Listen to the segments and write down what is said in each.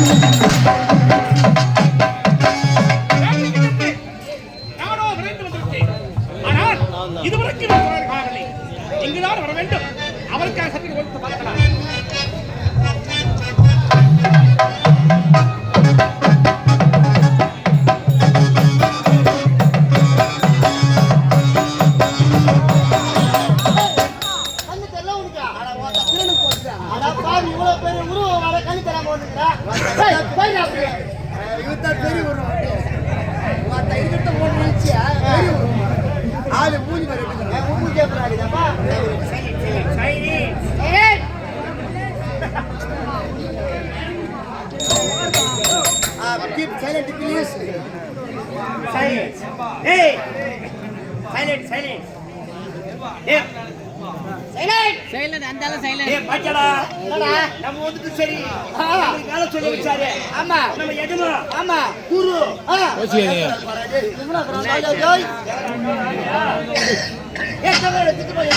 Música தெரியல உனக்கு? அட பாவி, இவ்வளவு பெரிய உருவம் வர கண்ணு தெரியாம வந்துக்கிறா. டேய், போய்டா அப்படியே. ஏய், உன் மூஞ்சியை பாரு, அடிதாப்பா. ஏய். Silence. Hey! Silent, silent. நம்ம வந்துட்டு சரி. வேலை சொல்லி வச்சாரு. ஆமா. நம்ம எஜமா. ஆமா. குரு. திட்டு போய்.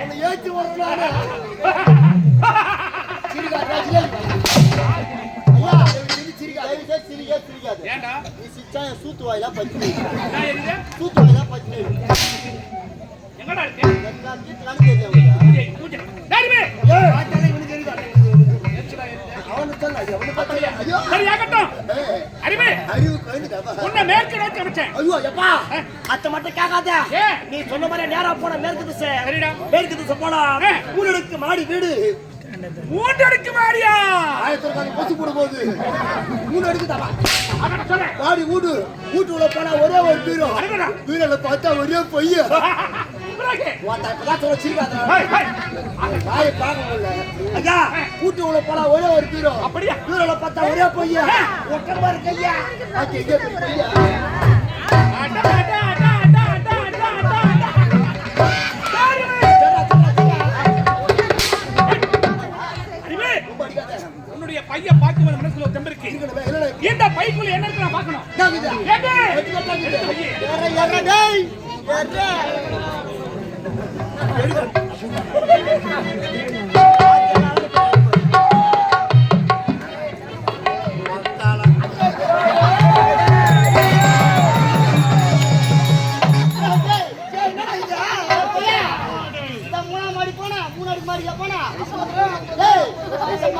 உன்னை ஏத்தி விடுறேன் அத்தை மட்டும் கேட்காத. ஏன்? நீ சொன்ன மாதிரி நேரா போன மேற்கு திசை. போனா. ஊரடுக்கு மாடி வீடு. மூன்று அடுக்கு மாடியா ஆயிரத்தி பசு போட போகுது மூணு அடுக்கு சொல்றேன் மாடி வீடு வீட்டுக்குள்ள போனா ஒரே ஒரு பீரோ. அடடா. பீரோல பார்த்தா ஒரே ஐயா வீட்டுக்குள்ள போனா ஒரே ஒரு பீரோ. அப்படியா? பீரோல பார்த்தா ஒரே பையன் ஒட்ட மாதிரி இந்த பைக்குள்ள என்ன இருக்கு நான் பார்க்கணும். என்ன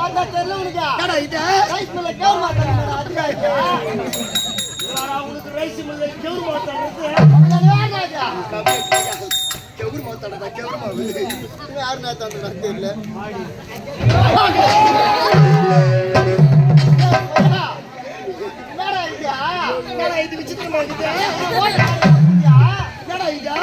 பார்த்தா தெரியல உனக்கு. இது. ரைஸ் மில்ல மாத்தாடா மாவு யாரு தெரியல. என்னடா? என்னடா விசித்திரமா இருக்குது? என்னடா இதா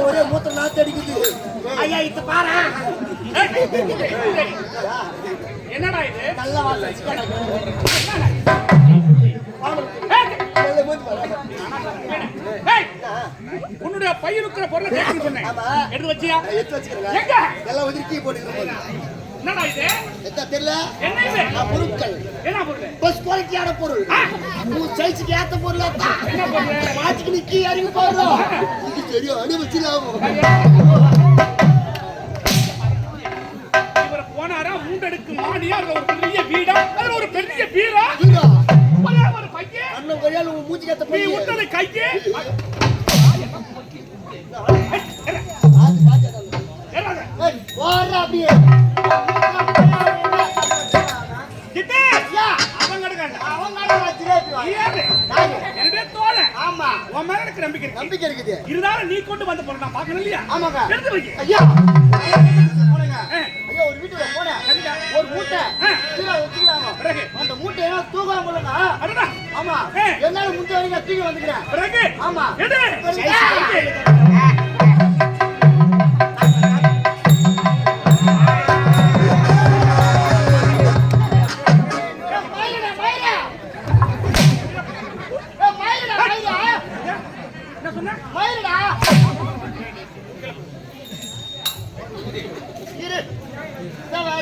ஒரே மூத்த நாத்து அடிக்குது ஐயா இது பாரா. என்னடா இது? நல்ல உன்னுடைய பையன் இருக்கிற பொருளை கேட்கணும்னு சொன்னேன். எடுத்து வச்சியா? எடுத்து வச்சுக்கிறேங்க. எங்க? எல்லாம் ஒதுக்கி போட்டுக்கிறோம் என்னடா இது? எத்தா தெரியல? என்ன இது? பொருட்கள். என்ன பொருள்? பஸ் குவாலிட்டியான பொருள். உன் சைஸுக்கு ஏத்த பொருள் என்ன பொருள்? மாட்டுக்கு நிக்கி அறிவு போடுறோம் இது தெரியும். அடி போனாரா? மூன்றடுக்கு மாடியா அதுல ஒரு பெரிய வீடா? அதுல ஒரு பெரிய வீரா? வீடா ஒரே ஒரு பையன். அண்ணன் கொய்யால உன் மூஞ்சி கேத்த நீ போய் விட்டது கையே ஓடுறா அப்படியே. நம்பிக்கை இருக்கு. நம்பிக்கை இருக்குது. இருந்தாலும் நீ கொண்டு வந்த பொருள் நான் பார்க்கணும் இல்லையா? ஆமாங்க. எடுத்து வை ஐயா போனேங்க ஆ, ஐயா ஒரு வீட்டுல போனேன் சரிடா. ஒரு மூட்டை. கீழே வச்சுக்கிறாங்க. அந்த மூட்டை எல்லாம் தூக்கம் அடடா. ஆமா. என்னால முடிஞ்ச வரைக்கும் தூக்கி வந்துக்கிறேன். பிறகு?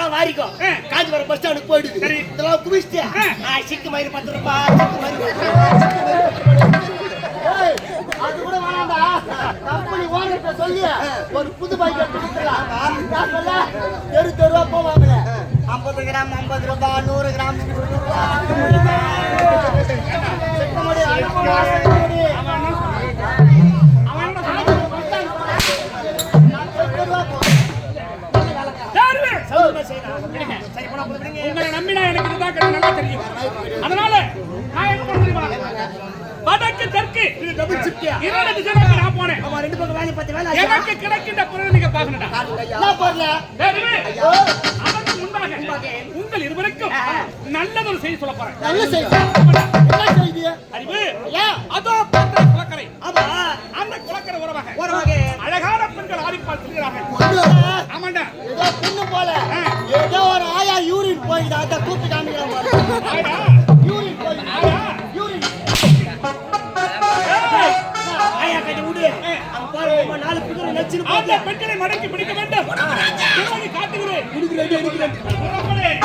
இதெல்லாம் வாரிக்கோ. காஞ்சிபுரம் பஸ் ஸ்டாண்டுக்கு போயிடுது. சரி. இதெல்லாம் குவிச்சிட்டு சிக்கு மயிறு பத்து ரூபாய் சிக்கு மயிறு அது கூட வேணாம்டா. கம்பெனி ஓனர்கிட்ட சொல்லி. ஒரு புது பைக் எடுத்து கொடுத்துடலாம். நான் சொல்ல தெரு தெருவா போவாங்களே. ஐம்பது கிராம் ஐம்பது ரூபாய் நூறு கிராம் நூறு ரூபாய் இரண்டு திசைகளுக்கு நான் போனேன்? ஆமா, ரெண்டு பக்கம் வேலை? எனக்கு கிடைக்கின்ற பொருள் நீங்க பாக்கணும்டா என்ன பொருள்? வேறுமே, அதற்கு முன்பாக உங்கள் இருவருக்கும் நல்லதொரு செய்தி சொல்ல போறேன். நல்ல செய்தி? பெண்களை மடக்கி பிடிக்க வேண்டும். காட்டுகிறேன்.